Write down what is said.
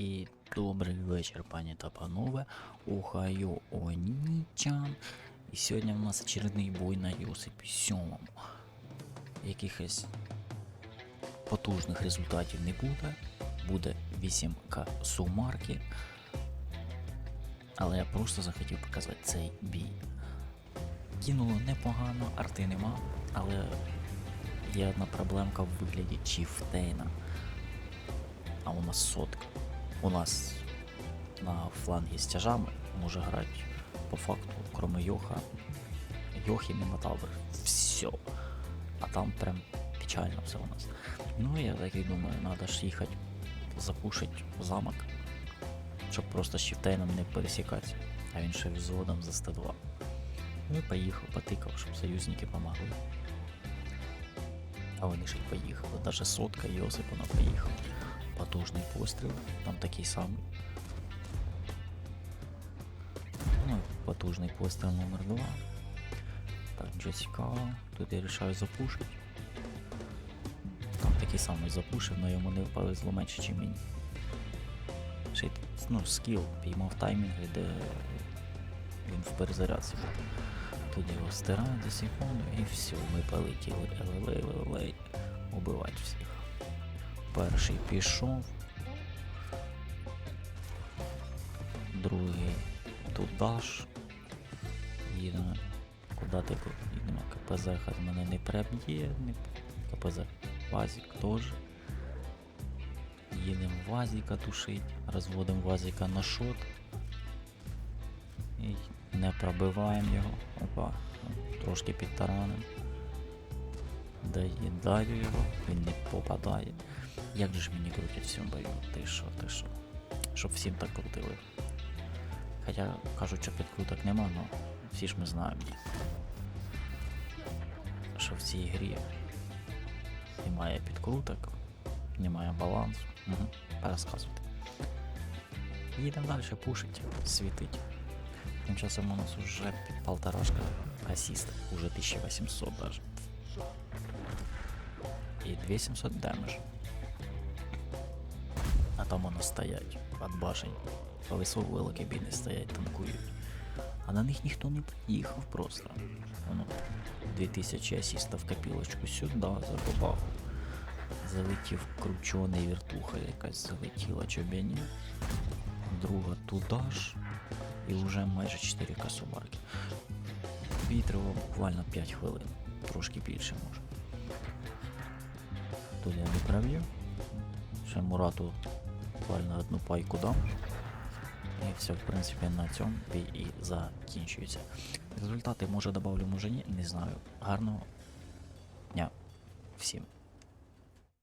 І добрий вечір, пані та панове. Ухаю онічан. І сьогодні в нас очередний бой на Йосипі 7. Якихось потужних результатів не буде. Буде 8К сумарки. Але я просто захотів показати цей бій. Кинуло непогано, арти нема, але є одна проблемка в вигляді Чіфтейна. А у нас сотка. У нас на флангі з тяжами може грати по факту, кроме Йоха, Йох і Мінотавр. Все. А там прям печально все у нас. Ну я так і думаю, треба ж їхати запушить замок, щоб просто з Чіфтейном не пересікатися. А він ще взводом за 102. Ну і поїхав, потикав, щоб союзники помогли. А вони й поїхали. Даже сотка Йосипона поїхав. Потужний постріл, там такий самий. Ну, потужний постріл номер 2. Так, цікавого. Тут я рішаю запушити. Там такий самий запушив, але йому не повезло менше, ніж мені. Ще ну, скіл, піймав таймінг, де він в перезарядці. Тут його стирають за секунду і все, ми полетіли. Елей, убивати всіх. Перший пішов. Другий туди ж. Їдемо. Куди ти їдемо? КПЗ мене не приб'є. Не... КПЗ. Вазик теж. Їдемо Вазіка тушить. Розводимо Вазіка на шот. І не пробиваємо його. Опа. Трошки підтараним. Доїдаю його, він не попадає. Як же ж мені крутять в цьому бою? Ти що, ти що? Щоб всім так крутили. Хоча кажуть, що підкруток нема, але всі ж ми знаємо, що в цій грі немає підкруток, немає балансу. Угу. Пересказувати. Їдемо далі, пушить, світить. Тим часом у нас уже полторашка асіст, уже 1800 даже. І 2700 демедж. А там воно стоять, під башень. По великі біни стоять, танкують. А на них ніхто не приїхав просто. Воно 2000 асіста в копілочку сюди, за бабаху. Залетів кручений вертуха якась залетіла чобяні. Друга туди ж. І вже майже 4 касубарки. Тривав буквально 5 хвилин. Трошки більше може. Тут я проб'ю. Ще Мурату буквально одну пайку дам. І все, в принципі, на цьому бій і закінчується. Результати може добавлю, може ні, не знаю. Гарного дня всім.